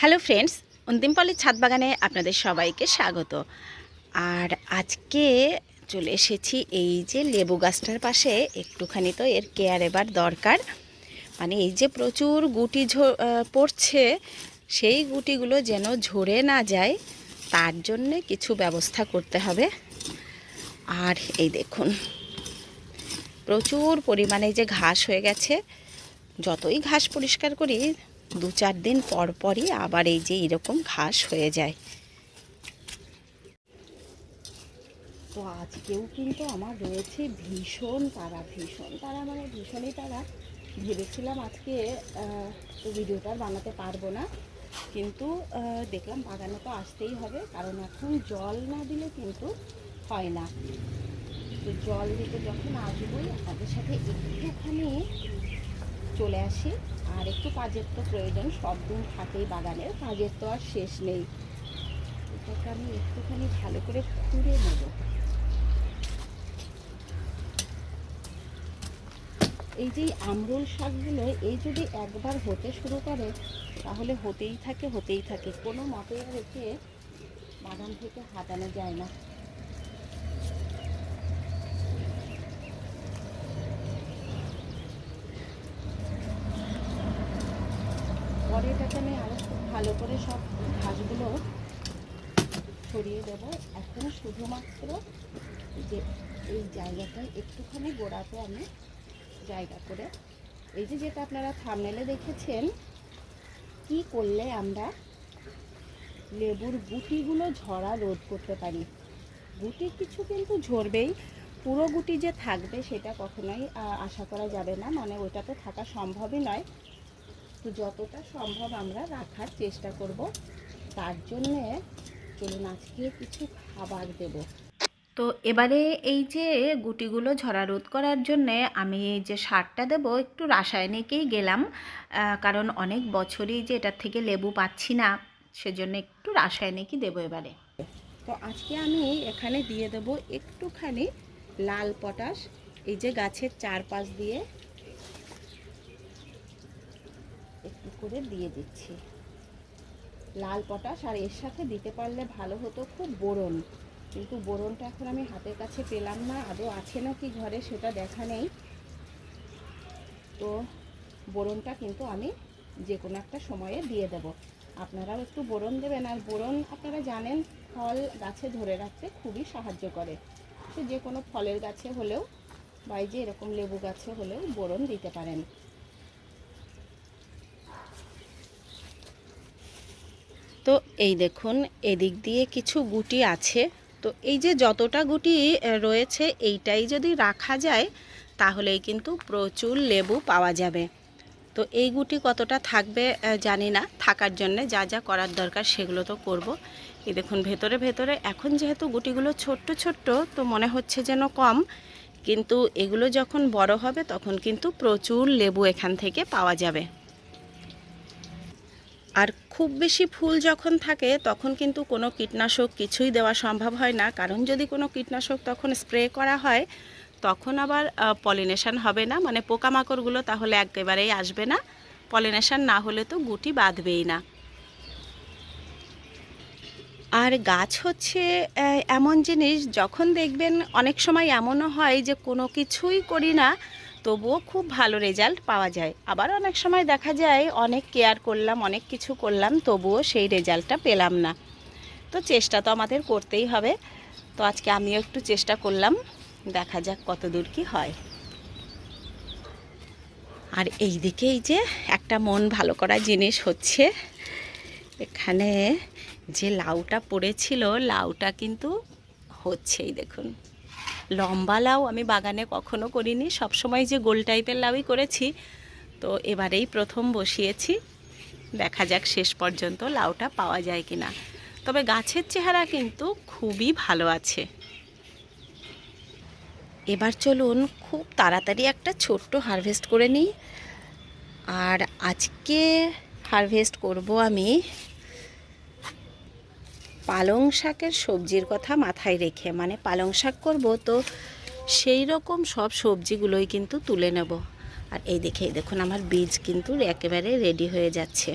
Hello friends অন্তিমপল্লীর ছাদ বাগানে আপনাদের সবাইকে স্বাগত। আর আজকে চলে এসেছি এই যে লেবু গাছটার পাশে, একটুখানি তো এর কেয়ার এবার দরকার। মানে এই যে প্রচুর গুটি পড়ছে, সেই গুটিগুলো যেন ঝরে না যায়, তার জন্যে কিছু ব্যবস্থা করতে হবে। আর এই দেখুন, প্রচুর পরিমাণে যে ঘাস হয়ে গেছে। যতই ঘাস পরিষ্কার করি দু চার দিন পর পরই আবার এই যে এরকম ঘাস হয়ে যায়। তো আজকেও কিন্তু আমার রয়েছে ভীষণ তারা ভীষণ তারা মানে ভীষণই তারা। ভেবেছিলাম আজকে ভিডিওটা বানাতে পারব না। কিন্তু দেখলাম বাগানে তো আসতেই হবে, কারণ এখন জল না দিলে কিন্তু হয় না। তো জল দিতে যখন আসবোই তাদের সাথে একটুখানি চলে আসি। আর একটু কাজের তো প্রয়োজন, সব দিন থাকেই বাগানের কাজের তো আর শেষ নেই। এটাকে আমি একটুখানি ভালো করে খুঁড়ে নেব। এই যে আমরুল শাকগুলো, এই যদি একবার হতে শুরু করে, তাহলে হতেই থাকে হতেই থাকে। কোনো মতে আর একে বাগান থেকে হাতানো যায় না। পরে এটাকে আমি আরও খুব ভালো করে সব ঘাসগুলো ছড়িয়ে দেব। এখন শুধুমাত্র যে এই জায়গাটায় একটুখানি গোড়াতে আমি জায়গা করে এই যে যেটা আপনারা থামনেলে দেখেছেন, কি করলে আমরা লেবুর গুটিগুলো ঝরা রোধ করতে পারি? গুটি কিছু কিন্তু ঝরবেই, পুরো গুটি যে থাকবে সেটা কখনোই আশা করা যাবে না। মানে ওটা তো থাকা সম্ভবই নয়। তো যতটা সম্ভব আমরা রাখার চেষ্টা করব। তার জন্যে চলুন আজকে কিছু খাবার দেব। তো এবারে এই যে গুটিগুলো ঝরা রোধ করার জন্যে আমি যে সারটা দেব, একটু রাসায়নিকেই গেলাম কারণ অনেক বছরই যে এটার থেকে লেবু পাচ্ছি না, সেজন্য একটু রাসায়নিকই দেবো এবারে। তো আজকে আমি এখানে দিয়ে দেব একটুখানি লাল পটাশ, এই যে গাছের চারপাশ দিয়ে একটু করে দিয়ে দিচ্ছি। লাল পটাশ আর এর সাথে দিতে পারলে ভালো হতো খুব বোরন। কিন্তু বোরনটা এখন আমি হাতের কাছে পেলাম না, আদৌ আছে নাকি ঘরে সেটা দেখা নেই। তো বোরনটা কিন্তু আমি যে কোনো একটা সময়ে দিয়ে দেব। আপনারাও একটু বোরন দেবেন, আর বোরন আপনারা জানেন, ফল গাছে ধরে রাখতে খুবই সাহায্য করে। সে যে কোনো ফলের গাছে হলেও বা যে এরকম লেবু গাছে হলেও বোরন দিতে পারেন তো এই দেখুন, এদিক দিয়ে কিছু গুটি আছে। তো এই যে যতটা গুটি রয়েছে, এইটাই যদি রাখা যায়, তাহলেই কিন্তু প্রচুর লেবু পাওয়া যাবে। তো এই গুটি কতটা থাকবে জানি না। থাকার জন্যে যা যা করার দরকার, সেগুলো তো করব। এই দেখুন, ভেতরে ভেতরে, এখন যেহেতু গুটিগুলো ছোট্ট ছোট্ট, তো মনে হচ্ছে যেন কম। কিন্তু এগুলো যখন বড় হবে, তখন কিন্তু প্রচুর লেবু এখান থেকে পাওয়া যাবে। আর খুব বেশি ফুল যখন থাকে, তখন কিন্তু কোনো কীটনাশক কিছুই দেওয়া সম্ভব হয় না। কারণ যদি কোনো কীটনাশক তখন স্প্রে করা হয়, তখন আবার পলিনেশন হবে না। মানে পোকামাকড়গুলো তাহলে একেবারেই আসবে না। পলিনেশন না হলে তো গুটি বাঁধবেই না। আর গাছ হচ্ছে এমন জিনিস, যখন দেখবেন অনেক সময় এমনও হয় যে কোনো কিছুই করি না তবুও খুব ভালো রেজাল্ট পাওয়া যায়। আবার অনেক সময় দেখা যায়, অনেক কেয়ার করলাম, অনেক কিছু করলাম, তবুও সেই রেজাল্টটা পেলাম না। তো চেষ্টা তো আমাদের করতেই হবে। তো আজকে আমিও একটু চেষ্টা করলাম, দেখা যাক কত দূর কি হয়। আর এই দিকেই যে একটা মন ভালো করা জিনিস হচ্ছে, এখানে যে লাউটা পড়েছিল, লাউটা কিন্তু হচ্ছেই দেখুন। লম্বা লাউ আমি বাগানে কখনো করিনি। সবসময় যে গোল টাইপের লাউই করেছি, তো এবারেই প্রথম বসিয়েছি। দেখা যাক শেষ পর্যন্ত লাউটা পাওয়া যায় কিনা। তবে গাছের চেহারা কিন্তু খুবই ভালো আছে। এবার চলুন খুব তাড়াতাড়ি একটা ছোট্ট হারভেস্ট করে নিই। আর আজকে হারভেস্ট করব আমি পালং শাকের সবজির কথা মাথায় রেখে মানে পালং শাক করব তো সেই রকম সব সবজিগুলোই কিন্তু তুলে নেব। আর এই দেখে দেখুন আমার বীজ কিন্তু একেবারে রেডি হয়ে যাচ্ছে।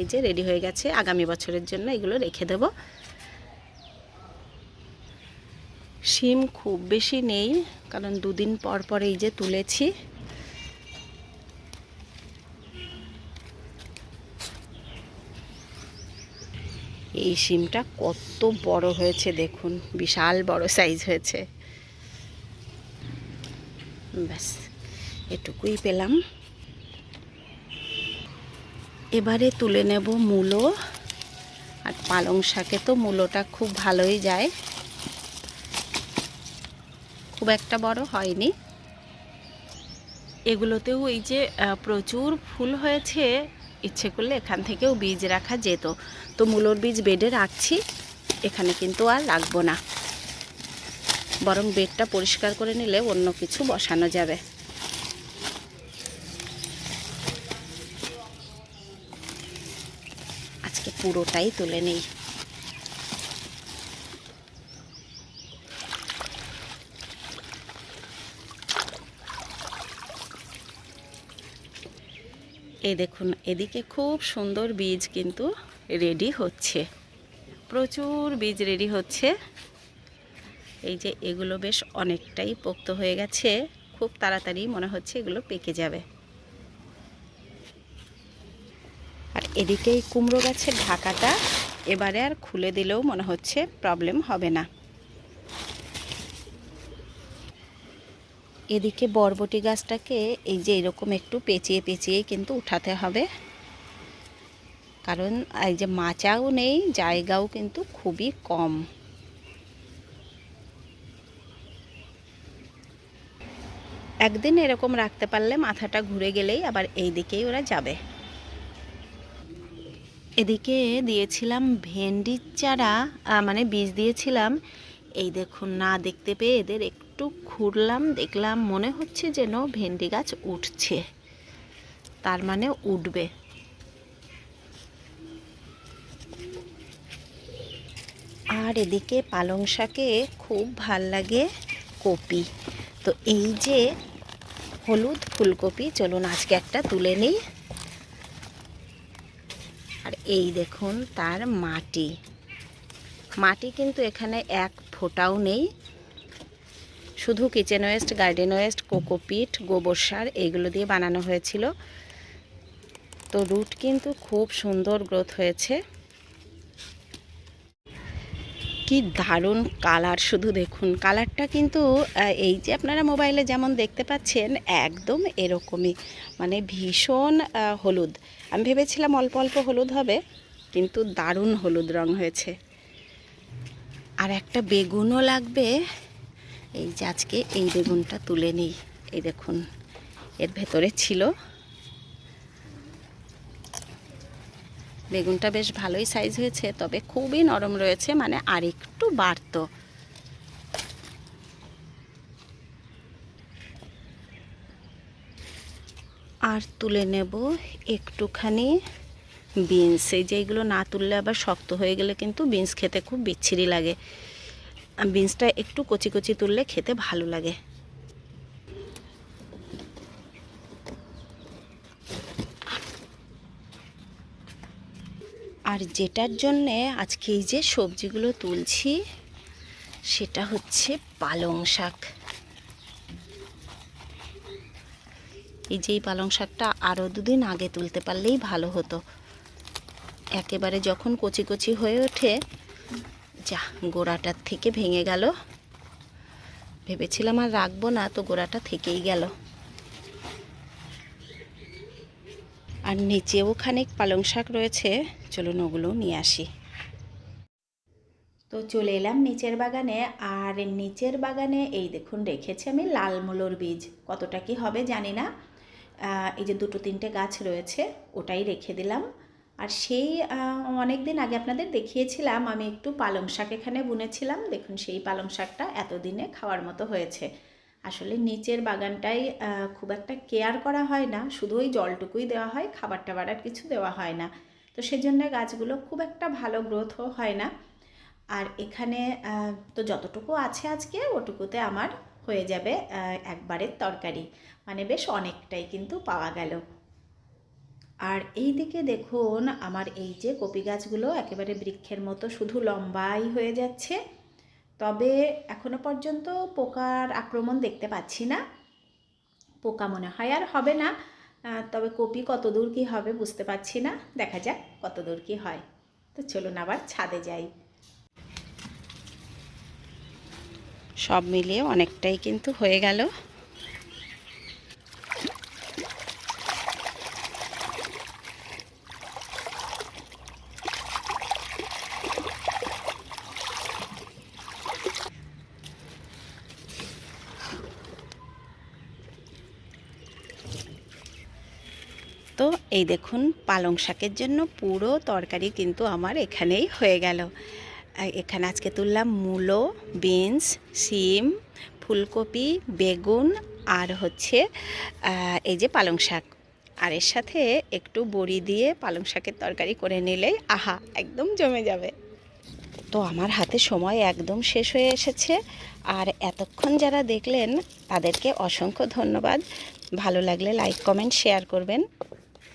এই যে রেডি হয়ে গেছে, আগামী বছরের জন্য এগুলো রেখে দেব। শিম খুব বেশি নেই, কারণ দুদিন পর পর এই যে তুলেছি। এই শিমটা কত বড় হয়েছে দেখুন, বিশাল বড় সাইজ হয়েছে। ব্যাস, এটুকুই পেলাম। এবারে তুলে নেব মূলো, আর পালং শাকে তো মূলোটা খুব ভালোই যায়। খুব একটা বড় হয়নি। এগুলোতেও এই যে প্রচুর ফুল হয়েছে ইচ্ছে করলে এখান থেকেও বীজ রাখা যেত। তো মূলোর বীজ বেডে রাখছি, এখানে কিন্তু আর রাখব না। বরং বেডটা পরিষ্কার করে নিলে অন্য কিছু বসানো যাবে। আজকে পুরোটাই তুলে নেই। এই দেখুন, এদিকে খুব সুন্দর বীজ কিন্তু রেডি হচ্ছে। প্রচুর বীজ রেডি হচ্ছে। এই যে এগুলো বেশ অনেকটাই পোক্ত হয়ে গেছে। খুব তাড়াতাড়ি মনে হচ্ছে এগুলো পেকে যাবে। আর এদিকে এই কুমড়ো গাছের ঢাকাটা এবারে আর খুলে দিলেও মনে হচ্ছে প্রবলেম হবে না। এদিকে বরবটি গাছটাকে এই যে এরকম একটু পেঁচিয়ে পেঁচিয়ে কিন্তু উঠাতে হবে। কারণ এই যে মাচাও নেই, জায়গাও কিন্তু খুবই কম। একদিন এরকম রাখতে পারলে মাথাটা ঘুরে গেলেই আবার এই দিকেই ওরা যাবে। এদিকে দিয়েছিলাম ভেন্ডির চারা মানে বীজ দিয়েছিলাম। এই দেখুন, না দেখতে পেয়ে এদের একটু খুঁড়লাম দেখলাম মনে হচ্ছে যেন ভেন্ডি গাছ উঠছে। তার মানে উঠবে। আর এদিকে পালং শাকে খুব ভালো লাগে কপি। তো এই যে হলুদ ফুলকপি, চলুন আজকে একটা তুলে নিই। আর এই দেখুন তার মাটি। মাটি কিন্তু এখানে এক ফোঁটাও নেই। শুধু kitchen waste garden waste cocopeat গোবর সার এইগুলো দিয়ে বানানো হয়েছিল। তো রুট কিন্তু খুব সুন্দর গ্রোথ হয়েছে। কি দারুণ কালার শুধু দেখুন। কালারটা কিন্তু এই যে আপনারা মোবাইলে যেমন দেখতে পাচ্ছেন, একদম এরকমই। মানে ভীষণ হলুদ। আমি ভেবেছিলাম অল্প অল্প হলুদ হবে, কিন্তু দারুণ হলুদ রং হয়েছে। আর একটা বেগুনও লাগবে। এই যে আজকে এই বেগুনটা তুলে নিই। এই দেখুন, এর ভেতরে ছিল। বেগুনটা বেশ ভালোই সাইজ হয়েছে, তবে খুবই নরম রয়েছে মানে আর একটু বাড়তো। আর তুলে নেব একটুখানি বিনস এই যে না তুললে আবার শক্ত হয়ে গেলে কিন্তু বিনস খেতে খুব বিচ্ছিরি লাগে। বিনসটা একটু কচি কচি তুললে খেতে ভালো লাগে। আর যেটার জন্যে আজকে এই যে সবজিগুলো তুলছি, সেটা হচ্ছে পালং শাক। এই যে পালং শাকটা আরও দুদিন আগে তুলতে পারলেই ভালো হতো। একেবারে যখন কচি কচি হয়ে ওঠে যা গোড়াটার থেকে ভেঙে গেল। ভেবেছিলাম আর রাখব না, তো গোড়াটা থেকেই গেল। আর নিচেও খানিক পালং শাক রয়েছে, চলুন ওগুলো নিয়ে আসি। তো চলে এলাম নিচের বাগানে, আর নিচের বাগানে এই দেখুন, রেখেছি আমি লাল মুলোর বীজ। কতটা কি হবে জানি না। এই যে দুটো তিনটে গাছ রয়েছে, ওটাই রেখে দিলাম। আর সেই অনেক দিন আগে আপনাদের দেখিয়েছিলাম, আমি একটু পালং শাক এখানে বুনেছিলাম। দেখুন, সেই পালং শাকটা এতদিনে খাওয়ার মতো হয়েছে। আসলে নিচের বাগানটাই খুব একটা কেয়ার করা হয় না। শুধু ওই জলটুকুই দেওয়া হয় খাবার টাবার আর কিছু দেওয়া হয় না। তো সেজন্য গাছগুলো খুব একটা ভালো গ্রোথও হয় না। আর এখানে তো যতটুকু আছে আজকে, ওটুকুতে আমার হয়ে যাবে একবারের তরকারি। মানে বেশ অনেকটাই কিন্তু পাওয়া গেল। আর এই দিকে দেখুন, আমার এই যে কপি গাছগুলো একেবারে বৃক্ষের মতো শুধু লম্বাই হয়ে যাচ্ছে। তবে এখনও পর্যন্ত পোকার আক্রমণ দেখতে পাচ্ছি না। পোকা মনে হয় আর হবে না। তবে কপি কত দূর কী হবে বুঝতে পারছি না। দেখা যাক কত দূর কী হয়। তো চলুন আবার ছাদে যাই। সব মিলিয়ে অনেকটাই কিন্তু হয়ে গেল তো এই দেখুন, পালং শাকের জন্য পুরো তরকারি কিন্তু আমার এখানেই হয়ে গেল। এখানে আজকে তুললাম মূলো, বিনস সিম ফুলকপি, বেগুন আর হচ্ছে এই যে পালং শাক। আর এর সাথে একটু বড়ি দিয়ে পালং শাকের তরকারি করে নিলেই আহা, একদম জমে যাবে। তো আমার হাতে সময় একদম শেষ হয়ে এসেছে। আর এতক্ষণ যারা দেখলেন, তাদেরকে অসংখ্য ধন্যবাদ। ভালো লাগলে লাইক, কমেন্ট, শেয়ার করবেন।